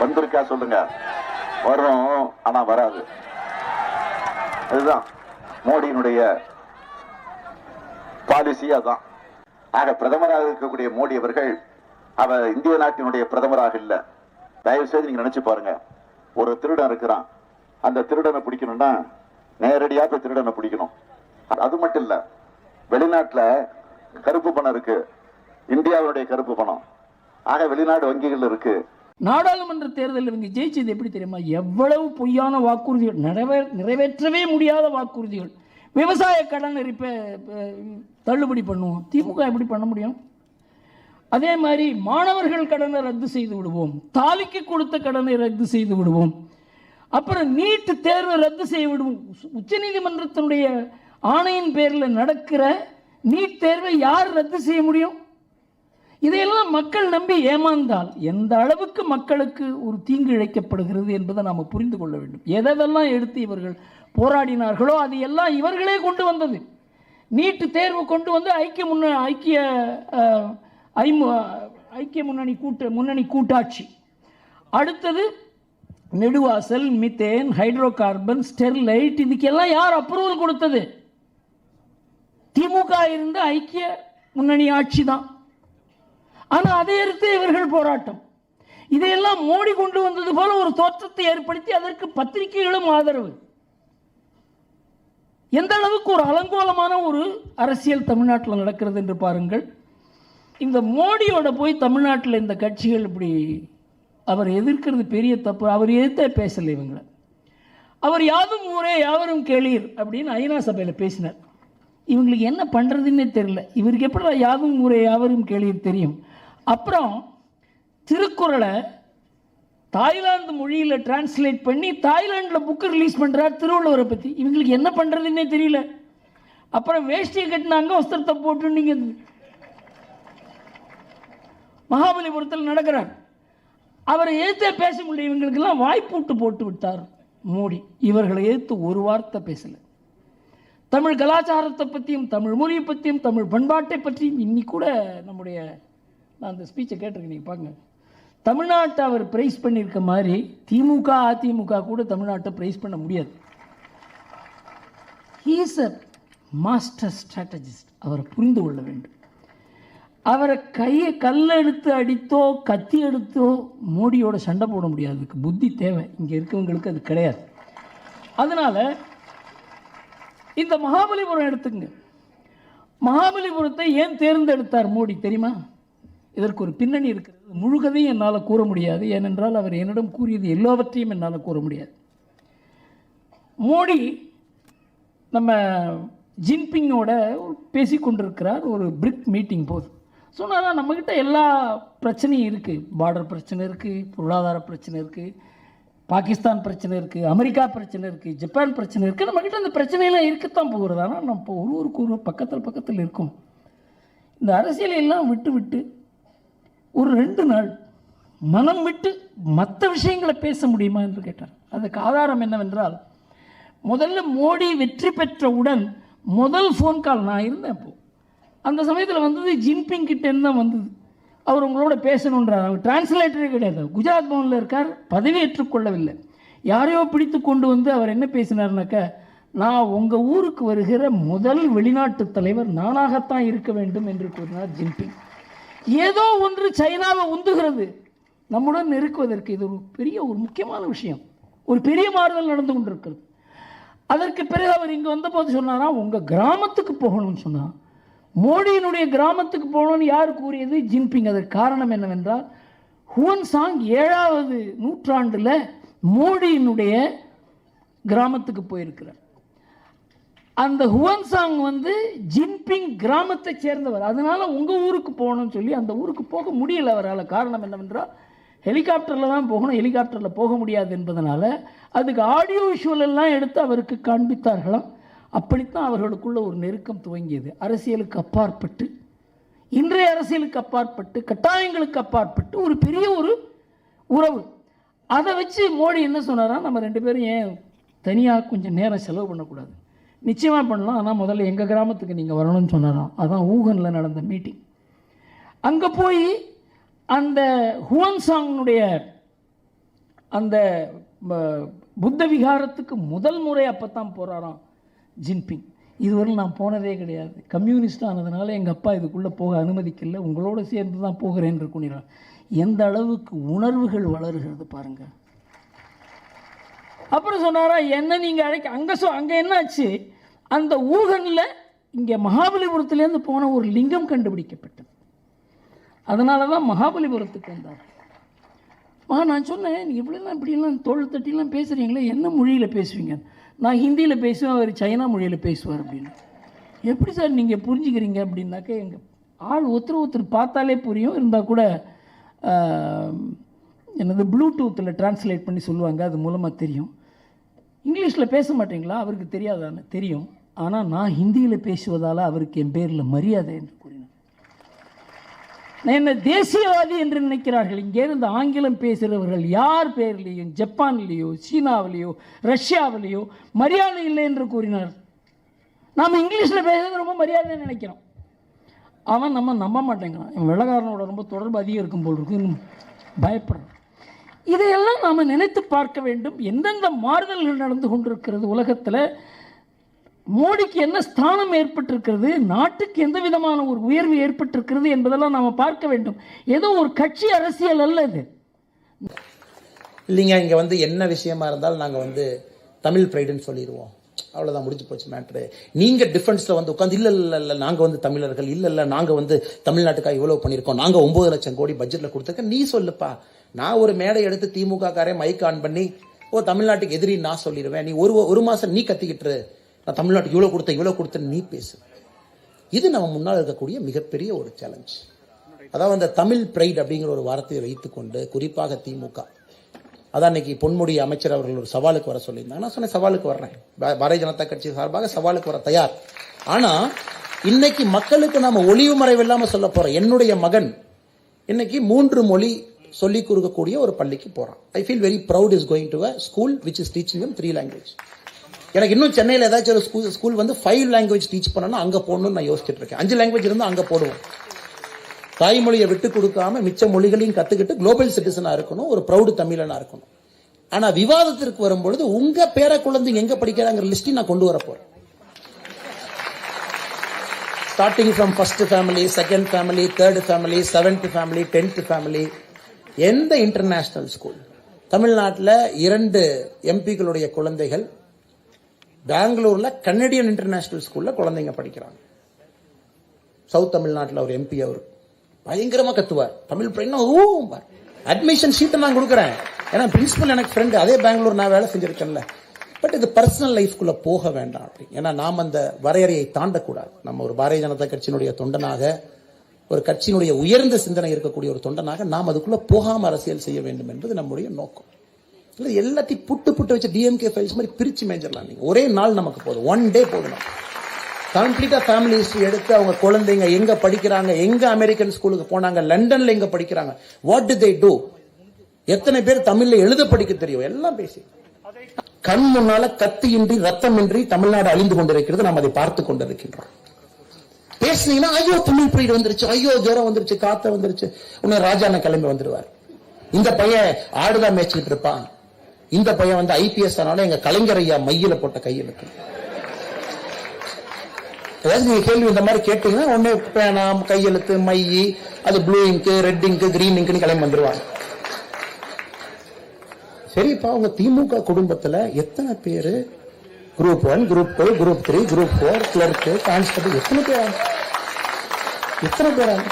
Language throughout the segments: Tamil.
வந்திருக்கா சொல்லுங்க. வரும் ஆனா வராது. அதுதான் மோடியினுடைய பாலிசி அதான். ஆக பிரதமராக இருக்கக்கூடிய மோடி அவர்கள் அவர் இந்திய நாட்டினுடைய பிரதமராக இல்லை. தயவு செய்து நீங்க நினைச்சு பாருங்க. ஒரு திருடன் இருக்கிறான். அந்த திருடனை பிடிக்கணும்னா நேரடியாக போய் திருடனை பிடிக்கணும். அது மட்டும் இல்ல வெளிநாட்டில் கருப்பு பணம் இருக்கு. இந்தியாவுடைய கருப்பு பணம். ஆக வெளிநாடு வங்கிகள் இருக்கு. நாடாளுமன்ற தேர்தலில் இவங்க ஜெயிச்சது எப்படி தெரியுமா? எவ்வளவு பொய்யான வாக்குறுதிகள் நிறைவே நிறைவேற்றவே முடியாத வாக்குறுதிகள். விவசாய கடன் ரிப்ப தள்ளுபடி பண்ணுவோம். திமுக எப்படி பண்ண முடியும்? அதே மாதிரி மாணவர்கள் கடனை ரத்து செய்து விடுவோம். தாலிக்கு கொடுத்த கடனை ரத்து செய்து விடுவோம். அப்புறம் நீட் தேர்வை ரத்து செய்ய விடுவோம். உச்சநீதிமன்றத்தினுடைய ஆணையின் பேரில் நடக்கிற நீட் தேர்வை யார் ரத்து செய்ய முடியும்? இதையெல்லாம் மக்கள் நம்பி ஏமாந்தால் எந்த அளவுக்கு மக்களுக்கு ஒரு தீங்கு இழைக்கப்படுகிறது என்பதை நாம் புரிந்து கொள்ள வேண்டும். எதெல்லாம் எடுத்து இவர்கள் போராடினார்களோ அது எல்லாம் இவர்களே கொண்டு வந்தது. நீட்டு தேர்வு கொண்டு வந்து ஐக்கிய முன்ன ஐக்கிய ஐமு ஐக்கிய முன்னணி கூட்ட முன்னணி கூட்டாட்சி. அடுத்தது Neduvasal methane hydrocarbon Sterlite இதுக்கெல்லாம் யார் அப்ரூவல் கொடுத்தது? திமுக இருந்த ஐக்கிய முன்னணி ஆட்சி தான். ஆனால் அதை எடுத்து இவர்கள் போராட்டம். இதையெல்லாம் மோடி கொண்டு வந்தது போல ஒரு தோற்றத்தை ஏற்படுத்தி அதற்கு பத்திரிகைகளும் ஆதரவு. எந்த அளவுக்கு ஒரு அலங்கோலமான ஒரு அரசியல் தமிழ்நாட்டில் நடக்கிறது என்று பாருங்கள். இந்த மோடியோட போய் தமிழ்நாட்டில் இந்த கட்சிகள் இப்படி அவர் எதிர்க்கிறது பெரிய தப்பு. அவர் எதிர்த்தே பேசலை இவங்களை. அவர் யாதும் ஊரே யாவரும் கேளீர் அப்படின்னு ஐநா சபையில் பேசினார். இவங்களுக்கு என்ன பண்ணுறதுன்னே தெரியல. இவருக்கு எப்படி யாதும் ஊரே யாவரும் கேளீர் தெரியும்? அப்புறம் திருக்குறளை தாய்லாந்து மொழியில் டிரான்ஸ்லேட் பண்ணி தாய்லாண்டில் புக்கு ரிலீஸ் பண்ணுறார் திருவள்ளுவரை பற்றி இவங்களுக்கு என்ன பண்ணுறதுன்னே தெரியல. அப்புறம் வேஷ்டியை கட்டினாங்க வஸ்திரத்தை போட்டு நீங்கள் மகாபலிபுரத்தில் நடக்கிறார். அவரை எதிர்த்தே பேச முடியும் இவங்களுக்கெல்லாம் வாய்ப்பூட்டு போட்டு விட்டார் மோடி. இவர்களை எதிர்த்து ஒரு வார்த்தை பேசலை. தமிழ் கலாச்சாரத்தை பற்றியும் தமிழ் மொழியை பற்றியும் தமிழ் பண்பாட்டை பற்றியும் இன்னி கூட நம்முடைய நான் அந்த ஸ்பீச்சை கேட்டிருக்கேன் நீங்கள் பாருங்க. தமிழ்நாட்டை அவர் பிரைஸ் பண்ணியிருக்க மாதிரி திமுக அதிமுக கூட தமிழ்நாட்டை ப்ரைஸ் பண்ண முடியாது. ஹீஸ் அ மாஸ்டர் ஸ்ட்ராட்டஜிஸ்ட் அவரை புரிந்து கொள்ள வேண்டும். அவரை கையை கல்லை எடுத்து அடித்தோ கத்தி எடுத்தோ மோடியோட சண்டை போட முடியாது. அதுக்கு புத்தி தேவை. இங்கே இருக்கவங்களுக்கு அது கிடையாது. அதனால் இந்த மகாபலிபுரம் எடுத்துங்க மகாபலிபுரத்தை ஏன் தேர்ந்தெடுத்தார் மோடி தெரியுமா? இதற்கு ஒரு பின்னணி இருக்கிறது. முழுகதையும் என்னால் கூற முடியாது. ஏனென்றால் அவர் என்னிடம் கூறியது எல்லாவற்றையும் என்னால் கூற முடியாது. மோடி நம்ம ஜின்பிங்கோட பேசி கொண்டிருக்கிறார் ஒரு பிரிக் மீட்டிங் போது. சொன்னாரா நம்மக்கிட்ட எல்லா பிரச்சனையும் இருக்குது பார்டர் பிரச்சனை இருக்குது பொருளாதார பிரச்சனை இருக்குது பாகிஸ்தான் பிரச்சனை இருக்குது அமெரிக்கா பிரச்சனை இருக்குது ஜப்பான் பிரச்சனை இருக்குது நம்மக்கிட்ட அந்த பிரச்சனையெல்லாம் இருக்கத்தான் போகிறது. ஆனால் நம்ம ஒருவருக்கு ஒரு ஒரு பக்கத்தில் பக்கத்தில் இருக்கோம். இந்த அரசியலையெல்லாம் விட்டு விட்டு ஒரு ரெண்டு நாள் மனம் விட்டு மற்ற விஷயங்களை பேச முடியுமா என்று கேட்டார். அதுக்கு ஆதாரம் என்னவென்றால் முதல்ல மோடி வெற்றி பெற்றவுடன் முதல் ஃபோன் கால் நான் இருந்தேன் அப்போ. அந்த சமயத்தில் வந்தது ஜின்பிங் கிட்டேருந்து தான் வந்தது. அவர் உங்களோட பேசணுன்றார். அவர் டிரான்ஸ்லேட்டரே கிடையாது. குஜராத் பவனில் இருக்கார். பதவி ஏற்றுக்கொள்ளவில்லை யாரையோ பிடித்து கொண்டு வந்து அவர் என்ன பேசினார்னாக்கா நான் உங்கள் ஊருக்கு வருகிற முதல் வெளிநாட்டு தலைவர் நானாகத்தான் இருக்க வேண்டும் என்று கூறினார் ஜின்பிங். ஏதோ ஒன்று சைனாவை உந்துகிறது. நம்முடன் நெருக்குவதற்கு இது ஒரு பெரிய ஒரு முக்கியமான விஷயம். ஒரு பெரிய மாறுதல் நடந்து கொண்டிருக்கிறது. அதற்கு பிறகு அவர் இங்கே வந்தபோது சொன்னாராம் உங்கள் கிராமத்துக்கு போகணும்னு சொன்னார் மோடியினுடைய கிராமத்துக்கு போகணும்னு யார் கூறியது? ஜின்பிங். அதற்கு காரணம் என்னவென்றால் ஹுவன் சாங் ஏழாவது நூற்றாண்டில் மோடியினுடைய கிராமத்துக்கு போயிருக்கிறார். அந்த ஹுவன்சாங் வந்து ஜின்பிங் கிராமத்தை சேர்ந்தவர். அதனால் உங்கள் ஊருக்கு போகணும்னு சொல்லி அந்த ஊருக்கு போக முடியல அவரால். காரணம் என்னவென்றால் ஹெலிகாப்டரில் தான் போகணும். ஹெலிகாப்டரில் போக முடியாது என்பதனால் அதுக்கு ஆடியோ விஷுவல் எல்லாம் எடுத்து அவருக்கு காண்பித்தார்களாம். அப்படித்தான் அவர்களுக்குள்ள ஒரு நெருக்கம் துவங்கியது. அரசியலுக்கு அப்பாற்பட்டு இன்றைய அரசியலுக்கு அப்பாற்பட்டு கட்டாயங்களுக்கு அப்பாற்பட்டு ஒரு பெரிய ஒரு உறவு. அதை வச்சு மோடி என்ன சொன்னாரா நம்ம ரெண்டு பேரும் ஏன் தனியாக கொஞ்சம் நேரம் செலவு பண்ணக்கூடாது. நிச்சயமாக பண்ணலாம். ஆனால் முதல்ல எங்கள் கிராமத்துக்கு நீங்கள் வரணும்னு சொன்னாராம் அதான் ஊகனில் நடந்த மீட்டிங் அங்கே போய் அந்த ஹுவன்சாங்னுடைய அந்த புத்த விகாரத்துக்கு முதல் முறை அப்போ தான் போகிறாராம் ஜின்பிங். இதுவரை நான் போனதே கிடையாது. கம்யூனிஸ்ட் ஆனதுனால எங்கள் அப்பா இதுக்குள்ளே போக அனுமதிக்கல. உங்களோட சேர்ந்து தான் போகிறேன் என்று கூறினார். எந்த அளவுக்கு உணர்வுகள் வளருகிறது பாருங்கள் அப்புறம் சொன்னாரா என்ன நீங்கள் அழைக்க அங்கே சொ அங்கே என்னாச்சு? அந்த ஊகனில் இங்கே மகாபலிபுரத்துலேருந்து போன ஒரு லிங்கம் கண்டுபிடிக்கப்பட்டது. அதனால தான் மகாபலிபுரத்துக்கு வந்தார். ஆ நான் சொன்னேன் நீ இப்படிலாம் இப்படிலாம் தோள் தட்டிலாம் பேசுகிறீங்களே என்ன மொழியில் பேசுவீங்க? நான் ஹிந்தியில் பேசுவேன் அவர் சைனா மொழியில் பேசுவார் அப்படின்னு. எப்படி சார் நீங்கள் புரிஞ்சுக்கிறீங்க? அப்படின்னாக்கா எங்கள் ஆள் ஒருத்தர் ஒருத்தர் பார்த்தாலே புரியும். இருந்தால் கூட என்னது ப்ளூடூத்தில் ட்ரான்ஸ்லேட் பண்ணி சொல்லுவாங்க அது மூலமாக தெரியும். இங்கிலீஷில் பேச மாட்டீங்களா அவருக்கு தெரியாதான்னு. தெரியும். ஆனால் நான் ஹிந்தியில் பேசுவதால் அவருக்கு என் பேரில் மரியாதை என்று கூறினார் என்ன தேசியவாதி என்று நினைக்கிறார்கள்? இங்கே இருந்து ஆங்கிலம் பேசுகிறவர்கள் யார் பேர்லேயும் ஜப்பான்லேயோ சீனாவிலேயோ ரஷ்யாவிலேயோ மரியாதை இல்லை என்று கூறினார். நாம் இங்கிலீஷில் பேசுறது ரொம்ப மரியாதை நினைக்கிறோம். அவன் நம்ம நம்ப மாட்டேங்கிறான். இவன் வெள்ளக்காரனோட ரொம்ப தொடர்பு அதிகம் இருக்கும் போல் இருக்கு. பயப்படுறான். இதையெல்லாம் நாம் நினைத்து பார்க்க வேண்டும். எந்தெந்த மாறுதல்கள் நடந்து கொண்டிருக்கிறது உலகத்தில்? மோடிக்கு என்ன ஸ்தானம் ஏற்பட்டிருக்கிறது? நாட்டுக்கு எந்த விதமான ஒரு உயர்வு ஏற்பட்டிருக்கிறது என்பதெல்லாம் நாம் பார்க்க வேண்டும். ஏதோ ஒரு கட்சி அரசியல் அல்ல இது. இல்லைங்க இங்கே வந்து என்ன விஷயமா இருந்தாலும் நாங்கள் வந்து தமிழ் பிரைடுன்னு சொல்லிடுவோம். அவ்வளோதான் முடிஞ்சு போச்சு மேட்ரு நீங்கள் டிஃபென்ஸில் வந்து உட்காந்து இல்லை இல்லை இல்லை நாங்கள் வந்து தமிழர்கள் இல்லை இல்லை நாங்கள் வந்து தமிழ்நாட்டுக்காக இவ்வளோ பண்ணியிருக்கோம் நாங்கள் ஒம்பது லட்சம் கோடி பட்ஜெட்டில் கொடுத்துருக்க நீ சொல்லுப்பா. நான் ஒரு மேடை எடுத்து திமுக காரே மைக் ஆன் பண்ணி ஓ தமிழ்நாட்டுக்கு எதிரி நான் சொல்லிடுவேன் நீ ஒரு ஒரு மாதம் நீ கத்திக்கிட்டு நான் தமிழ்நாட்டுக்கு இவ்வளோ கொடுத்தேன் இவ்வளோ கொடுத்தேன்னு நீ பேசு. இது நம்ம முன்னால் இருக்கக்கூடிய மிகப்பெரிய ஒரு சேலஞ்ச் அதாவது அந்த தமிழ் பிரைட் அப்படிங்கிற ஒரு வார்த்தையை வைத்துக்கொண்டு குறிப்பாக திமுக அதான் இன்னைக்கு பொன்முடி அமைச்சர் அவர்கள் ஒரு சவாலுக்கு வர சொல்லியிருந்தாங்க. நான் சொன்னேன் சவாலுக்கு வர்றேன். பாரதிய ஜனதா கட்சி சார்பாக சவாலுக்கு வர தயார். ஆனா இன்னைக்கு மக்களுக்கு நாம ஒளிவு மறைவு இல்லாம சொல்ல போறோம். என்னுடைய மகன் இன்னைக்கு மூன்று மொழி சொல்லிக் கொடுக்கக்கூடிய ஒரு பள்ளிக்கு போறான். I feel very proud is going to a school which is teaching three language எனக்கு இன்னும் சென்னையில் ஏதாச்சும் ஒரு ஸ்கூல் ஸ்கூல் வந்து ஃபைவ் லாங்குவேஜ் டீச் பண்ணணும் அங்கே போகணும்னு நான் யோசிச்சுட்டு இருக்கேன். அஞ்சு லாங்குவேஜ் இருந்தால் அங்கே போடுவோம். தாய்மொழியை விட்டு கொடுக்காம மிச்ச மொழிகளையும் கத்துக்கிட்டு குளோபல் சிட்டிசனா இருக்கணும் ஒரு ப்ரௌடு தமிழனா இருக்கணும். ஆனா விவாதத்திற்கு வரும்பொழுது உங்க பேர குழந்தைங்க எங்க படிக்கிறாங்கிற லிஸ்டையும் நான் கொண்டு வர போறேன். Starting from first family second family third family seventh family tenth family எந்த இன்டர்நேஷனல் ஸ்கூல் தமிழ்நாட்டில் இரண்டு எம்பிக்களுடைய குழந்தைகள் பெங்களூர்ல கனடியன் இன்டர்நேஷனல் ஸ்கூல்ல குழந்தைங்க படிக்கிறாங்க. சவுத் தமிழ்நாட்டில் ஒரு எம்பி அவர். பயங்கரமா கத்துவார். தமிழ் பையனா ஓ அட்மிஷன் ஷீட்டை நான் கொடுக்குறேன். ஏன்னா பிரின்சிபல் எனக்கு ஃப்ரெண்டு அதே பெங்களூர் நான் வேலை செஞ்சிருக்கேன்ல. பட் இது பர்சனல் லைஃப்குள்ள போக வேண்டாம் அப்படி. ஏன்னா நாம் அந்த வரையறையை தாண்டக்கூடாது. நம்ம ஒரு பாரதிய ஜனதா கட்சியினுடைய தொண்டனாக ஒரு கட்சியினுடைய உயர்ந்த சிந்தனை இருக்கக்கூடிய ஒரு தொண்டனாக நாம் அதுக்குள்ள போகாம அரசியல் செய்ய வேண்டும் என்பது நம்முடைய நோக்கம். இல்லை எல்லாத்தையும் புட்டு புட்டு வச்சு டிஎம்கே ஃபைல்ஸ் மாதிரி பிரிச்சு மேஞ்சிடலாம் நீங்கள் ஒரே நாள் நமக்கு போதும். ஒன் டே போதும். கம்ப்ளீட்டாக ஃபேமிலி ஹிஸ்ட்ரி எடுத்து அவங்க குழந்தைங்க எங்க படிக்கிறாங்க? எங்க அமெரிக்கன் ஸ்கூலுக்கு போனாங்க? லண்டன்ல எங்கே படிக்கிறாங்க? வாட் டு தே டூ எத்தனை பேர் தமிழ்ல எழுத படிக்க தெரியும்? எல்லாம் பேசி கண் முன்னால கத்தியின்றி ரத்தமின்றி தமிழ்நாடு அழிந்து கொண்டிருக்கிறது. நாம் அதை பார்த்து கொண்டிருக்கின்றோம். பேசுனீங்கன்னா ஐயோ தமிழ் பிரீடு வந்துருச்சு. ஐயோ ஜோரம் வந்துருச்சு காத்த வந்துருச்சு. உன்னை ராஜான கிளம்பி வந்துருவார். இந்த பையன் ஆடுதான் மேய்ச்சிட்டு இருப்பான். இந்த பையன் வந்து ஐபிஎஸ் ஆனாலும் எங்க கலைஞர் ஐயா மையில போட்ட கையெழுத்து. ஏதாவது நீங்க கேள்வி இந்த மாதிரி கேட்டீங்கன்னா உடனே பேனா கையெழுத்து மை அது ப்ளூ இங்கு ரெட் இங்கு கிரீன் இங்க்னு கிளம்பி வந்துருவாங்க. சரிப்பா உங்க திமுக குடும்பத்துல எத்தனை பேரு? Group one group two group three group four clerk constable எத்தனை பேர்? எத்தனை பேர்?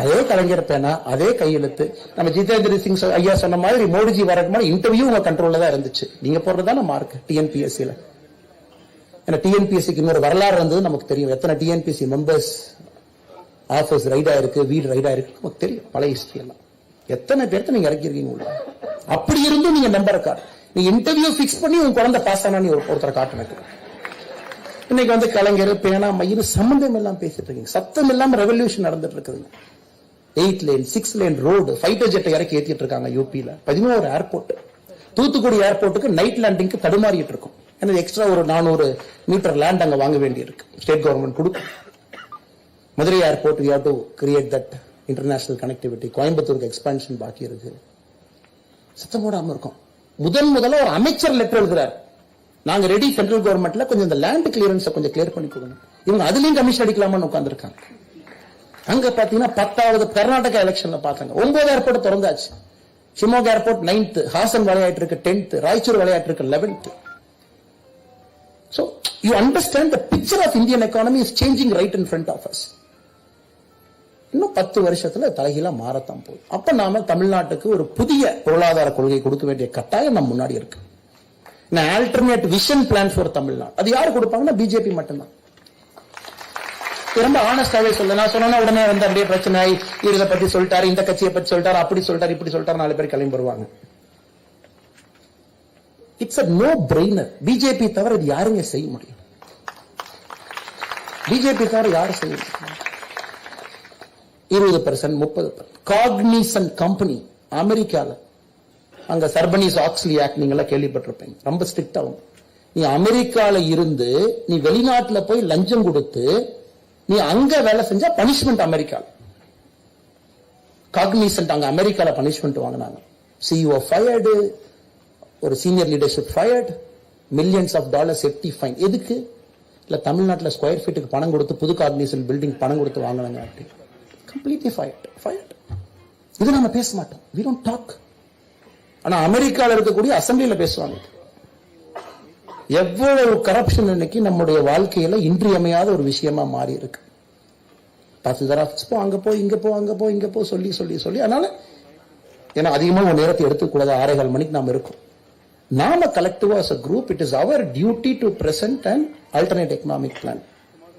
அதே கலைஞர் பேனா அதே கையெழுத்து. நம்ம ஜிதேந்திர சிங் ஐயா சொன்ன மாதிரி மோடிஜி வரக்கு முன்னாடி இன்டர்வியூ உங்க கண்ட்ரோல்ல தான் இருந்துச்சு. நீங்க போடுறதான மார்க் டிஎன்பிஎஸ்சியில ஏன்னா டிஎன்பிஎஸ்சிக்கு இன்னொரு வரலாறு வந்தது நமக்கு தெரியும். எத்தனை டிஎன்பிஎஸ்சி மெம்பர்ஸ் ஆஃபீஸ் ரைடா இருக்கு வீடு ரைடா இருக்கு நமக்கு தெரியும். பழைய ஹிஸ்டரி எல்லாம். எத்தனை பேர்த்த நீங்க இறக்கிருக்கீங்க உள்ள? அப்படி இருந்தும் நீங்க நம்பர் கார்டு நீ இன்டர்வியூ ஃபிக்ஸ் பண்ணி உன் குழந்தை பாஸ் ஆனா நீ ஒருத்தரை காட்டணும் இன்னைக்கு வந்து கலைஞர் பேனா மயிறு சம்பந்தம் எல்லாம் பேசிட்டு இருக்கீங்க. சத்தம் இல்லாம ரெவல்யூஷன் நடந்துட்டு இருக்குதுங்க eight lane six lane road fighter ஜெட்டை இறக்கி ஏத்திட்டு இருக்காங்க யூபியில பதினோரு ஏர்போர்ட் தூத்துக்குடி ஏர்போர்ட்டுக்கு நைட் லேண்டிங்க்கு தடுமாறிட்டு இருக்கும். ஏன்னா எக்ஸ்ட்ரா ஒரு நானூறு மீட்டர் லேண்ட் அங்க வாங்க வேண்டியிருக்கு. ஸ்டேட் கவர்மெண்ட் கொடுக்கும். Madurai airport you have to create that international connectivity கோயம்புத்தூருக்கு எக்ஸ்பான்ஷன் பாக்கி இருக்கு. சத்தம் போடாமல் இருக்கும். முதன் முதல்ல ஒரு அமைச்சர் லெட்டர் எழுதுறாரு. நாங்க ரெடி சென்ட்ரல் கவர்மெண்ட்ல கொஞ்சம் இந்த லேண்ட் கிளியரன்ஸை கொஞ்சம் கிளியர் பண்ணி கொடுங்க. இவங்க அதுலயும் கமிஷன் அடிக்கலாமான்னு உட்காந்துருக்காங்க அங்க பாத்தீங்கன்னா பத்தாவது கர்நாடகா எலெக்ஷன்ல பார்த்தாங்க ஒன்பது ஏர்போர்ட் திறந்தாச்சு. ஷிமோகா ஏர்போர்ட் நைன்த் ஹாசன் விளையாட்டு இருக்கு டென்த் ராய்ச்சூர் விளையாட்டு இருக்கு eleventh So you understand the picture of Indian economy is changing right in front of us. இன்னும் பத்து வருஷத்துல தலைகீழா மாறத்தான் போகுது. அப்ப நாம தமிழ்நாட்டுக்கு ஒரு புதிய பொருளாதார கொள்கை கொடுக்க வேண்டிய கட்டாயம் நம்ம முன்னாடி இருக்கு. Alternate vision plan for Tamil Nadu அது யாரு கொடுப்பாங்கன்னா பிஜேபி மட்டும்தான். ரொம்ப ஆனஸ்டாவே சொல்ல. நான் சொன்னா உடனே வந்து அப்படியே பிரச்சனை இதை பத்தி சொல்லிட்டாரு இந்த கட்சியை பத்தி சொல்லிட்டாரு அப்படி சொல்லிட்டாரு இப்படி சொல்லிட்டாரு நாலு பேர் கிளம்பி வருவாங்க. It's a no brainer BJP தவிர இது யாருங்க செய்ய முடியும். பிஜேபி தவிர யாரும் செய்ய முடியும். இருபது பர்சன்ட் முப்பது காக்னிசன் கம்பெனி அமெரிக்கால. அங்க சர்பனிஸ் ஆக்ஸ்லி ஆக்ட் நீங்க எல்லாம் கேள்விப்பட்டிருப்பீங்க. ரொம்ப ஸ்ட்ரிக்ட் ஆகும் நீ அமெரிக்கால இருந்து நீ வெளிநாட்டுல போய் லஞ்சம் கொடுத்து நீ அங்க வேலை செஞ்சா பனிஷ்மெண்ட் அமெரிக்கால. காக்னிசன்ட் அங்க அமெரிக்கால பனிஷ்மெண்ட் வாங்கினாங்க. சிஇஓ ஃபயர்டு ஒரு senior leadership fired millions of dollar எட்டி ஃபைன் எதுக்கு? இல்லை தமிழ்நாட்டில் ஸ்கொயர் ஃபீட்டுக்கு பணம் கொடுத்து புது கார்டினேஷன் பில்டிங் பணம் கொடுத்து வாங்கினாங்க அப்படின்னு கம்ப்ளீட்லி ஃபயர்ட் ஃபயர்ட் இது நம்ம பேச மாட்டோம். வி டோன்ட் டாக் ஆனா அமெரிக்காவில் இருக்கக்கூடிய அசம்பிளியில் பேசுவாங்க. எவ்வளவு கரப்ஷன் இன்னைக்கு நம்முடைய வாழ்க்கையில இன்றியமையாத ஒரு விஷயமா மாறி இருக்கு. பத்து தடவை போ அங்க போ இங்க போ அங்க போ இங்க போ சொல்லி சொல்லி சொல்லி. அதனால ஏன்னா அதிகமா ஒரு நேரத்தை எடுத்துக்கூடாது ஆறேகால் மணிக்கு நாம இருக்கோம். Nama Collective as a group, it is our duty to present an alternate economic plan.